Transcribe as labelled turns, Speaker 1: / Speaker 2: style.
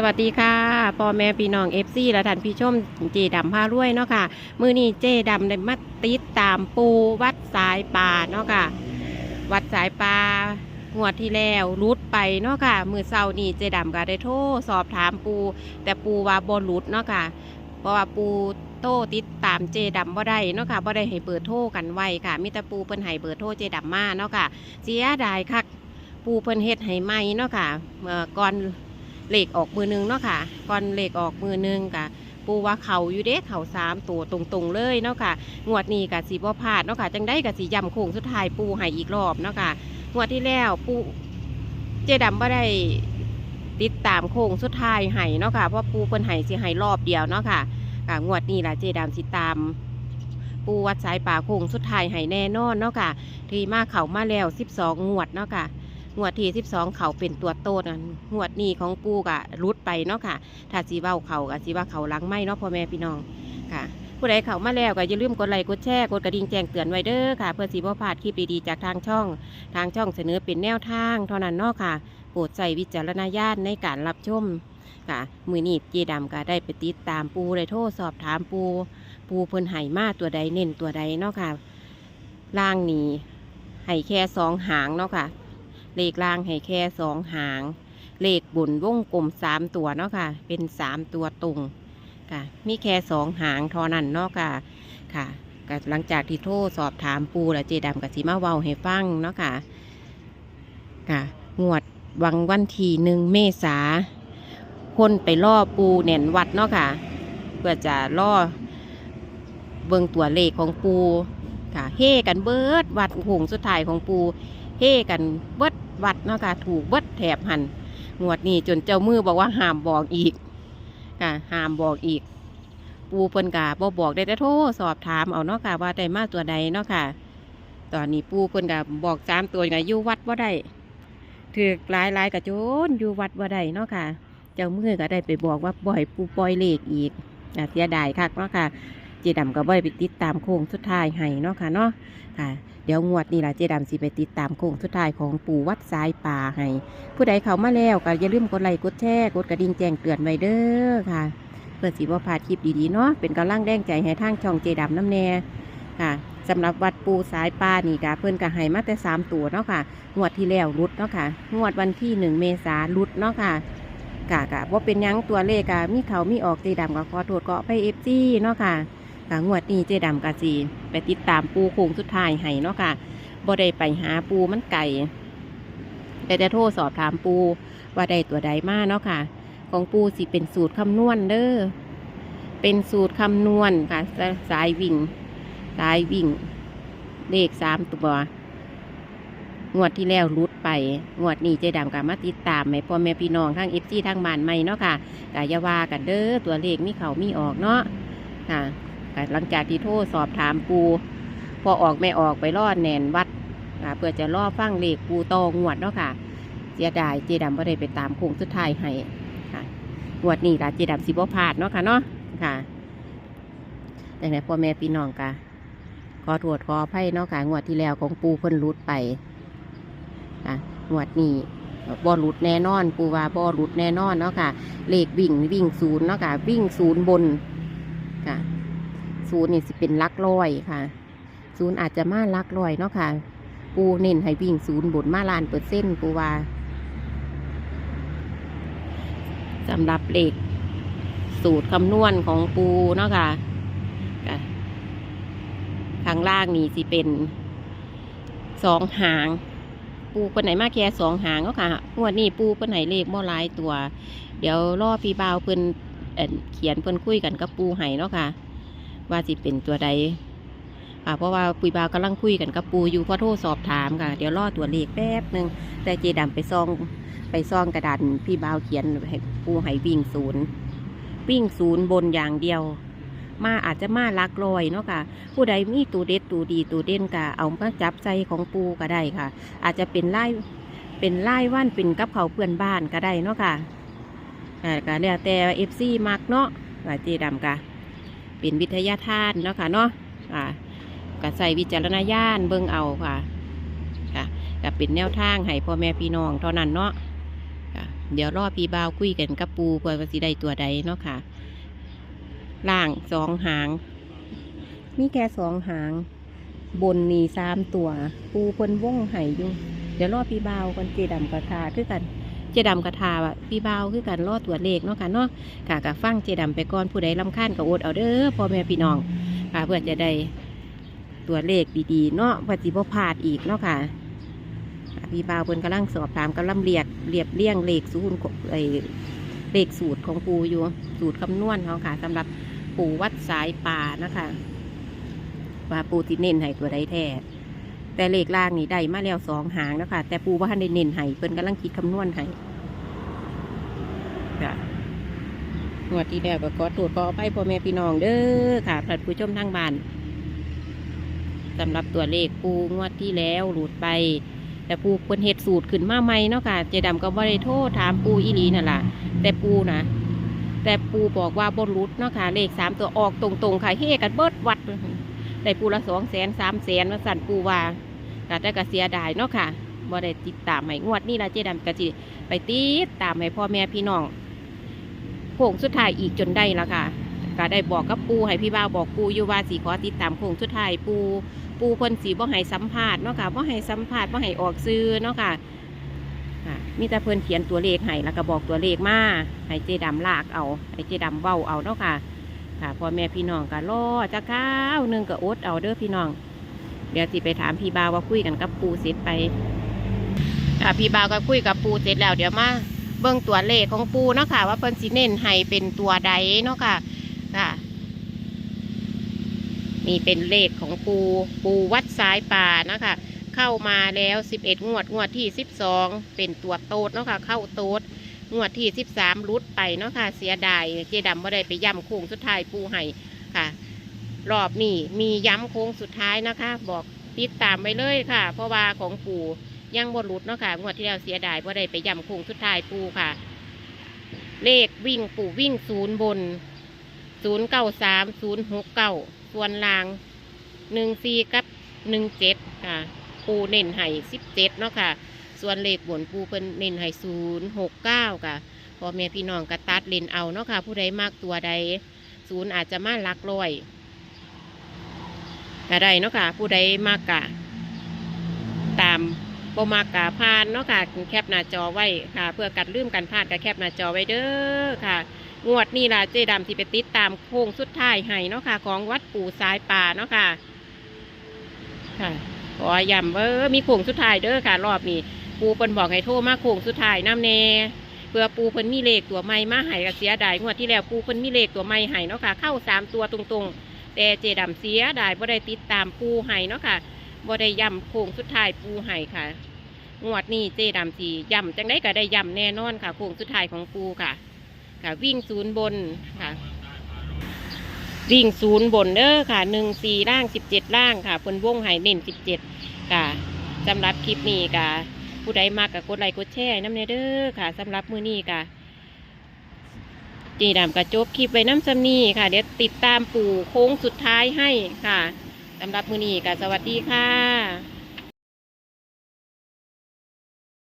Speaker 1: สวัสดีค่ะพ่อแม่พี่น้องเอฟซีและท่านพี่ชมเจดำพารวยเนาะค่ะ มือนี้เจดำได้มาติดตามปูวัดสายป่าเนาะค่ะ วัดสายป่างวดที่แล้วรุดไปเนาะค่ะ มือเศร้านี่เจดำก็ได้โทรสอบถามปู แต่ปูว่าบอรุดเนาะค่ะ เพราะว่าปูโต้ติดตามเจดำบ่ได้เนาะค่ะบ่ได้ให้เบอร์โทรกันไว้ค่ะ มีแต่ปูเพิ่นให้เบอร์โทรเจดำมาเนาะค่ะเสียดายคักปูเพิ่นเฮ็ดให้ใหม่เนาะค่ะเมื่อก่อน เหล็กออกมือหนึงเนาะค่ะก่อนเหล็กออกมือหนึงกะปูว่าเขาอยู่เด้เขาสามตัวตรงๆเลยเนาะค่ะงวดนี้กะสีบ่พลาดเนาะค่ะจังได้กะสียำโค้งสุดท้ายปูให้อีกรอบเนาะค่ะงวดที่แล้วปูเจดำบ่ได้ติดตามโค้งสุดท้ายให้เนาะค่ะเพราะปูเพิ่นให้สิให้รอบเดียวเนาะค่ะค่ะงวดนี้ล่ะเจดำสิตามปูวัดสายป่าโค้งสุดท้ายให้แน่นอนเนาะค่ะที่มาเขามาแล้ว 12 งวดเนาะค่ะ งวดที่12เขาเป็นตัวโตนั่นงวดนี้ของปูกะรุดไปเนาะค่ะ ถ้าสีเว้าเขากะสีว่าเขาหลังไม่เนาะพ่อแม่พี่น้องค่ะ ผู้ใดเขามาแล้วก็อย่าลืมกดไลค์กดแชร์กดกระดิ่งแจ้งเตือนไว้เด้อค่ะ เพื่อสีบ่พลาดคลิปดีๆจากทางช่อง ทางช่องเสนอเป็นแนวทางเท่านั้นเนาะค่ะ โปรดใส่วิจารณญาณในการรับชมค่ะมือนี้เจดำก็ได้ไปติดตามปูได้โทรสอบถามปู ปูเพิ่นไห่มาตัวใดเน้นตัวใดเนาะค่ะล่างนี้ไห่แค่สองหางเนาะค่ะ เลขล่างให้แค่สองหาง เลขบุญวงกลมสามตัวเนาะค่ะ เป็นสามตัวตรงค่ะ มีแค่สองหางเทอนั้นเนาะค่ะ ค่ะกหลังจากที่โทรสอบถามปูแล้วเจดำกับสีมาเวาให้ฟังเนาะค่ะ ค่ะ งวดวังวันที่หนึ่งเมษา คนไปล่อปูแหน่นวัดเนาะค่ะ เพื่อจะล่อเบิงตัวเลขของปูค่ะ เฮกันเบิดวัดหงสุดท้ายของปู เฮกันเบิด วัดเนาะค่ะถูกเบิดแถบหันงวดนี้จนเจ้ามือบอกว่าห้ามบอกอีกค่ะห้ามบอกอีก ปูเพิ่นกาบอบอกได้แต่โทรสอบถามเอาเนาะค่ะว่าได้มาตัวใดเนาะค่ะ ตอนนี้ปูเพิ่นกาบอกสามตัวไงอยู่วัดว่าได้ถือหลายหลายกระโจนอยู่วัดว่าได้เนาะค่ะ เจ้ามือก็ได้ไปบอกว่าบ่อยปูปล่อยเลขอีกเสียดายคักเนาะค่ะ เจดำก็บ่อยไปติดตามโค้งสุดท้ายให้เนาะค่ะเนาะค่ะเดี๋ยวงวดนี้ล่ะเจดำสิไปติดตามโค้งสุดท้ายของปู่วัดสายป่าให้ผู้ใดเข้ามาแล้วก็อย่าลืมกดไลค์กดแชร์กดกระดิ่งแจ้งเตือนไว้เด้อค่ะ เพื่อสิบ่พลาดคลิปดีๆเนาะเป็นกำลังแรงใจให้ทางช่องเจดำน้ำแน่ค่ะสำหรับวัดปูสายป่านี่กะเพิ่นก็ให้มาแต่สามตัวเนาะค่ะงวดที่แล้วรุดเนาะค่ะงวดวันที่หนึ่งเมษารุดเนาะค่ะกะกะว่าเป็นยังตัวเลขกะมีเขามีออกเจดำก็ขอโทษก็ไปเอฟซีเนาะค่ะ ค่ะงวดนี้เจดำกะจีไปติดตามปูโค้งสุดท้ายให้เนาะค่ะบ่ได้ไปหาปูมันไก่แต่จะโทรสอบถามปูว่าได้ตัวใดมาเนาะค่ะ ของปูสิเป็นสูตรคำนวณเด้อเป็นสูตรคำนวณค่ะ สายวิ่ง สายวิ่ง เลขสามตัว งวดที่แล้วรุดไป งวดนี้เจดำกับมาติดตามไหมพ่อแม่พี่น้องทั้งเอฟซีทั้งบ้านใหม่เนาะค่ะกายาวากันเด้อตัวเลขมีเขามีออกเนาะค่ะ ค่ะหลังจากที่โทรสอบถามปูพอออกไม่ออกไปล่อแนนวัดค่ะเพื่อจะล่อฟังเลขปูโตองวดเนาะค่ะเสียดายเจดำไม่ได้ไปตามโค้งสุดท้ายให้ค่ะงวดนี้ล่ะเจดำสิบพลาดเนาะค่ะเนาะค่ะแต่ไหนพ่อแม่พี่น้องกะขอตรวจขอไพ่เนาะค่ะงวดที่แล้วของปูเพิ่นรุดไปค่ะงวดนี้บ่หลุดแน่นอน ปูว่าบ่หลุดแน่นอนเนาะค่ะ เลขวิ่งวิ่งศูนย์เนาะค่ะ วิ่งศูนย์บนค่ะ ศูนย์นี่สิเป็นลักร้อยค่ะ ศูนย์อาจจะมาลักร้อยเนาะค่ะ ปูเน้นให้วิ่งศูนย์บนมาลานเปอร์เซ็นปูว่าสำหรับเลขสูตรคำนวณของปูเนาะค่ะค่ะข้างล่างนี่สิเป็นสองหาง ปูคนไหนมาแค่สองหางเนาะค่ะงวดนี้ปูคนไหนเลขบ่หลายตัว เดี๋ยวรอพี่บ่าวเพิ่นเอิ่นเขียนเพิ่นคุยกันกับปูไห้เนาะค่ะ ว่าสิเป็นตัวใดค่ะเพราะว่าปุยบาวกำลังคุยกันกับปูอยู่พอโทรสอบถามค่ะ เดี๋ยวรอตัวเลขแป๊บหนึ่งแต่เจดำไปซองไปซองกระดาษพี่บาวเขียนให้ปูให้วิ่งศูนย์วิ่งศูนย์บนอย่างเดียว มาอาจจะมาลักลอยเนาะค่ะ ผู้ใดมีตัวเด็ดตัวดีตัวเด่นก็เอามาจับใจของปูก็ได้ค่ะ อาจจะเป็นไล่เป็นไล่ว่านเป็นกับเขาเพื่อนบ้านก็ได้เนาะค่ะอ่าก็แล้วแต่เอฟซีมักเนาะว่าเจดำกะ เป็นวิทยาทานเนาะค่ะเนาะอ่าก็ใส่วิจารณญาณเบิ่งเอาค่ะค่ะก็เป็นแนวทางให้พ่อแม่พี่น้องเท่านั้นเนาะค่ะเดี๋ยวรอพี่บ่าวคุยกันกับปูเพื่อว่าสิได้ตัวใดเนาะค่ะล่างสองหาง มีแค่สองหาง บนนี่สามตัว ปูเพิ่นว่องไห้อยู่ เดี๋ยวรอพี่บ่าวกันเจดำกระทาคือกัน เจดำกระทาว่ะพี่เบาคือกันรอตัวเลขเนาะค่ะเนาะค่ะกับฟังเจดำไปก่อนผู้ใดลำคาญก็อดเอาเด้อพ่อแม่พี่น้องค่ะเพื่อจะได้ตัวเลขดีๆเนาะเพื่อสิบ่พลาดอีกเนาะค่ะพี่เบาเพิ่นกำลังสอบถามกำลังเรียกเรียบเรียงเลขสูตรของไอเลขสูตรของปูอยู่สูตรคำนวณเขาค่ะสำหรับปูวัดสายป่านะคะว่าปูติเน้นให้ตัวใดแท้ แต่เลขล่างนี่ได้มาแล้วสองหางนะคะแต่ปูว่าทันได้เน้นให้เพิ่นกำลังคิดคำนวณให้ค่ะงวดที่แล้วก็ขอตรวจขอไปพ่อแม่พี่น้องเด้อค่ะท่านผู้ชมทางบ้านสำหรับตัวเลขปูงวดที่แล้วหลุดไป แต่ปูเพิ่นเฮ็ดสูตรขึ้นมาใหม่เนาะค่ะเจดำก็บ่ได้โทษถามปูอีหลีนั่นแหละแต่ปูนะแต่ปูบอกว่าบนรุดเนาะค่ะเลขสามตัวออกตรงๆค่ะเฮกันเบิดวัดได้ปูละสองแสนสามแสนมาสั่นปูว่า ก็แต่ก็เสียดายเนาะค่ะบ่ได้ติดตามให้งวดนี้ละเจดำก็จิไปติดตามให้พ่อแม่พี่น้องโค้งสุดท้ายอีกจนได้ละค่ะก็ได้บอกกับปูให้พี่บ่าวบอกปูอยู่ว่าสีขอติดตามโค้งสุดท้ายปู ปูเพิ่นสีบ่ให้สัมภาษณ์เนาะค่ะบ่ให้สัมภาษณ์บ่ให้ออกซื้อเนาะค่ะค่ะมีแต่เพิ่นเขียนตัวเลขให้แล้วก็บอกตัวเลขมาให้เจดำลากเอาให้เจดำเว้าเอาเนาะค่ะค่ะพ่อแม่พี่น้องก็รอจะก้าวนึงก็อดเอาเด้อพี่น้อง เดี๋ยวสิไปถามพี่บ่าวว่าคุยกันกับปูเสร็จไปค่ะพี่บ่าวก็คุยกับปูเสร็จแล้วเดี๋ยวมาเบิ่งตัวเลขของปูเนาะค่ะ ว่าเพิ่นสิเน้นให้เป็นตัวใดเนาะค่ะค่ะนี่เป็นเลขของปูปูวัดสายป่านะคะ เข้ามาแล้วสิบเอ็ดงวดงวดที่สิบสองเป็นตัวโตดเนาะค่ะเข้าโตดงวดที่สิบสามรุดไปเนาะค่ะเสียดายเจดำไม่ได้ไปย้ำโค้งสุดท้ายปูให้ รอบนี้มีย้ำโค้งสุดท้ายนะคะ บอกติดตามไปเลยค่ะ เพราะว่าของปู่ยังบรุดเนาะค่ะงวดที่แล้วเสียดายไม่ได้ไปย้ำโค้งสุดท้ายปู่ค่ะ เลขวิ่งปู่วิ่งศูนย์บนศูนย์เก้าสามศูนย์หกเก้าส่วนล่างหนึ่งสี่กับหนึ่งเจ็ดค่ะ ปูเน้นให้สิบเจ็ดเนาะค่ะ ส่วนเลขบนปูเป็นเน้นให้ศูนย์หกเก้าค่ะพ่อแม่พี่น้องกระตัดเลนเอาเนาะค่ะ ผู้ใดมากตัวใดศูนย์อาจจะมาลักร้อย ก็ได้เนาะค่ะ ผู้ใดมากกะตามบ่มากกะพานเนาะค่ะแคปหน้าจอไว้ค่ะ เพื่อกัดลืมกันพลาดกับแคปหน้าจอไว้เด้อค่ะ งวดนี้ล่ะเจดำที่ไปติดตามโค้งสุดท้ายให้เนาะค่ะ ของวัดปู่สายป่าเนาะค่ะ ค่ะขอย้ำเว่ามีโค้งสุดท้ายเด้อค่ะ รอบนี้ปูเพิ่นบอกให้โทรมาโค้งสุดท้ายน้ำเนเพื่อปูเพิ่นมีเลขตัวใหม่มาให้ก็เสียดายงวดที่แล้วปูเพิ่นมีเลขตัวใหม่ให้เนาะค่ะ เข้าสามตัวตรงๆ แต่เจดำเสียดายบ่ได้ติดตามปูให้เนาะค่ะบ่ได้ย้ำโค้งสุดท้ายปูให้ค่ะงวดนี้เจดำสีย้ำจังได้ก็ได้ย้ำแน่นอนค่ะโค้งสุดท้ายของปูค่ะค่ะ วิ่งศูนย์บนค่ะ วิ่งศูนย์บนเด้อค่ะหนึ่งสี่ล่างสิบเจ็ดล่างค่ะเพิ่นวงไห้เน้นสิบเจ็ดค่ะสำหรับคลิปนี้ค่ะ ผู้ใดมากกับกดไลค์กดแชร์น้ำเนเด้อค่ะสำหรับมือนี้ค่ะ เจดำกระจบคลิปไว้น้ำซำนี่ค่ะ เดี๋ยวติดตามปู่โค้งสุดท้ายให้ค่ะสำหรับมือนี้ก็สวัสดีค่ะ